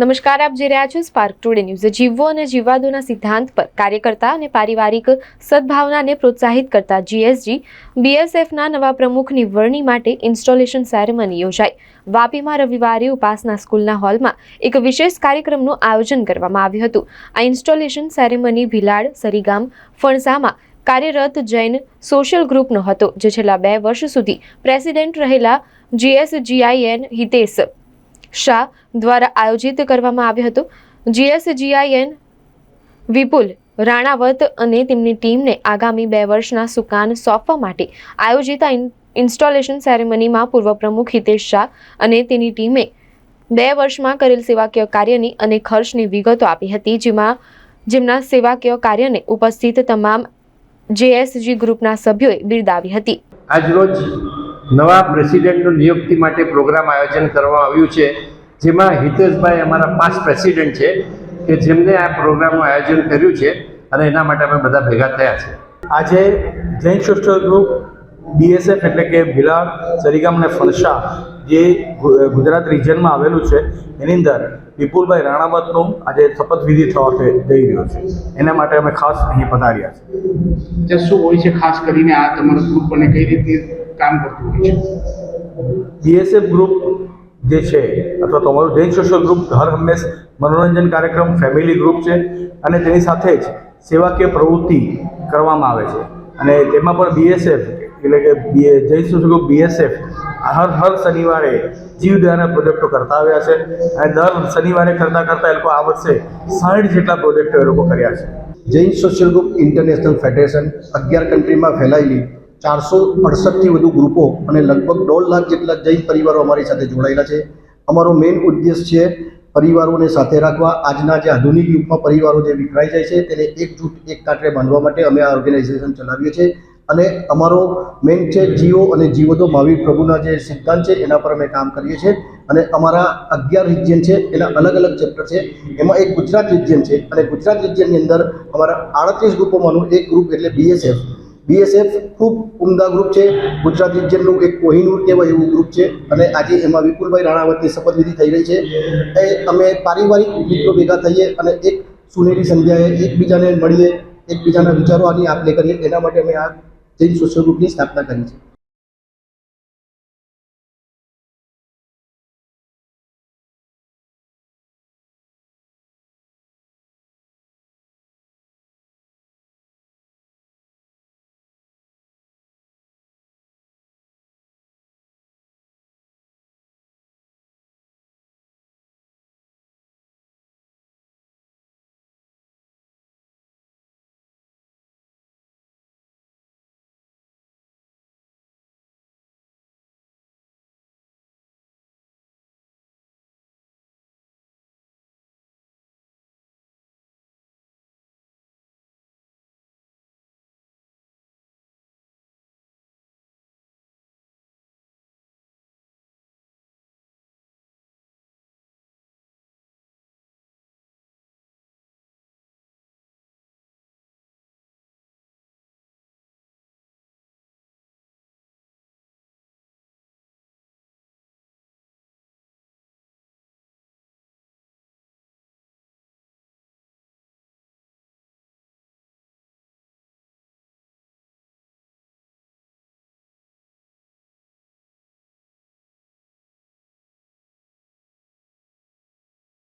નમસ્કાર, આપ જે રહ્યા છો સ્પાર્ક ટુડે ન્યૂઝ જીવવો અને જીવાદોના સિદ્ધાંત પર કાર્યકર્તા અને પારિવારિક સદભાવનાને પ્રોત્સાહિત કરતા જીએસજી બીએસએફના નવા પ્રમુખની વરણી માટે ઇન્સ્ટોલેશન સેરેમની યોજાઈ. વાપીમાં રવિવારે ઉપાસના સ્કૂલના હોલમાં એક વિશેષ કાર્યક્રમનું આયોજન કરવામાં આવ્યું હતું. આ ઇન્સ્ટોલેશન સેરેમની ભિલાડ, સરીગામ, ફણસામાં કાર્યરત જૈન સોશિયલ ગ્રુપનો હતો, જે છેલ્લા બે વર્ષ સુધી પ્રેસિડેન્ટ રહેલા જીએસજીઆઈએન હિતેશ શાહ દ્વારા આયોજિત કરવામાં આવ્યો હતો. જીએસજીઆઈએન વિપુલ રાણાવત અને તેમની ટીમને આગામી બે વર્ષના સુકાન સોંપવા માટે આયોજિત ઇન્સ્ટોલેશન સેરેમનીમાં પૂર્વ પ્રમુખ હિતેશ શાહ અને તેની ટીમે બે વર્ષમાં કરેલ સેવાકીય કાર્યની અને ખર્ચની વિગતો આપી હતી, જેમાં, જેમના સેવાકીય કાર્યને ઉપસ્થિત તમામ જેએસજી ગ્રુપના સભ્યોએ બિરદાવી હતી. આજરોજ નવા પ્રેસિડેન્ટનું નિયુક્તિ માટે પ્રોગ્રામ આયોજન કરવામાં આવ્યું છે, જેમાં હિતેશભાઈ અમારા પાંચ પ્રેસિડેન્ટ છે, કે જેમને આ પ્રોગ્રામનું આયોજન કર્યું છે અને એના માટે અમે બધા ભેગા થયા છે. આજે જૈન સોશિયલ ગ્રુપ બીએસએફ એટલે કે ભીલા સરીગામ અને ફણસા જે ગુજરાત રિજનમાં આવેલું છે એની અંદર વિપુલભાઈ રાણાવતનું આજે શપથવિધિ થવા જઈ રહ્યો છે. એના માટે અમે ખાસ અહીં પધાર્યા છે. જે શું હોય છે ખાસ કરીને આ તમારું ગ્રુપ અને કઈ રીતે કામ કરતું હોય છે? બીએસએફ ગ્રુપ જે છે અથવા તમારું જૈન સોશિયલ ગ્રુપ હર હંમેશ મનોરંજન કાર્યક્રમ ફેમિલી ગ્રુપ છે અને તેની સાથે જ સેવાકીય પ્રવૃત્તિ કરવામાં આવે છે. અને તેમાં પણ બીએસએફ એટલે કે જૈન સોશિયલ ગ્રુપ બીએસએફ હર હર શનિવારે જીવદયાના પ્રોજેક્ટો કરતા આવ્યા છે. અને દર શનિવારે કરતાં કરતાં એ લોકો આ વર્ષે સાઠ જેટલા પ્રોજેક્ટો એ લોકો કર્યા છે. Jain social group international federation અગિયાર કન્ટ્રીમાં ફેલાયેલી ચારસો અડસઠથી વધુ ગ્રુપો અને લગભગ દોઢ લાખ જેટલા જૈન પરિવારો અમારી સાથે જોડાયેલા છે. અમારો મેઇન ઉદ્દેશ છે પરિવારોને સાથે રાખવા. આજના જે આધુનિક યુગમાં પરિવારો જે વિખરાઈ જાય છે, તેને એકજૂટ એક કાંઠે બાંધવા માટે અમે આ ઓર્ગેનાઇઝેશન ચલાવીએ છીએ. અને અમારો મેઇન છે જીઓ અને જીઓ તો મહાવીર પ્રભુના જે સિદ્ધાંત છે, એના પર અમે કામ કરીએ છીએ. અને અમારા અગિયાર રિજિયન છે, એના અલગ અલગ ચેપ્ટર છે. એમાં એક ગુજરાત રિજિયન છે અને ગુજરાત રિજિયનની અંદર અમારા આડત્રીસ ગ્રુપોમાંનું એક ગ્રુપ એટલે બીએસએફ બીએસએફ ખૂબ ઉમદા ગ્રુપ છે. ગુજરાત રિજિયનનું એક કોહિનૂર કહેવાય એવું ગ્રુપ છે. અને આજે એમાં વિપુલભાઈ રાણાવતની શપથવિધિ થઈ રહી છે. એ અમે પારિવારિક મિત્રો ભેગા થઈએ અને એક સુનેરી સંધ્યાએ એકબીજાને મળીએ, એકબીજાના વિચારો આની આપ લે કરીએ. એના માટે અમે આ જૈન સોશિયલ ગ્રુપની સ્થાપના કરી છે.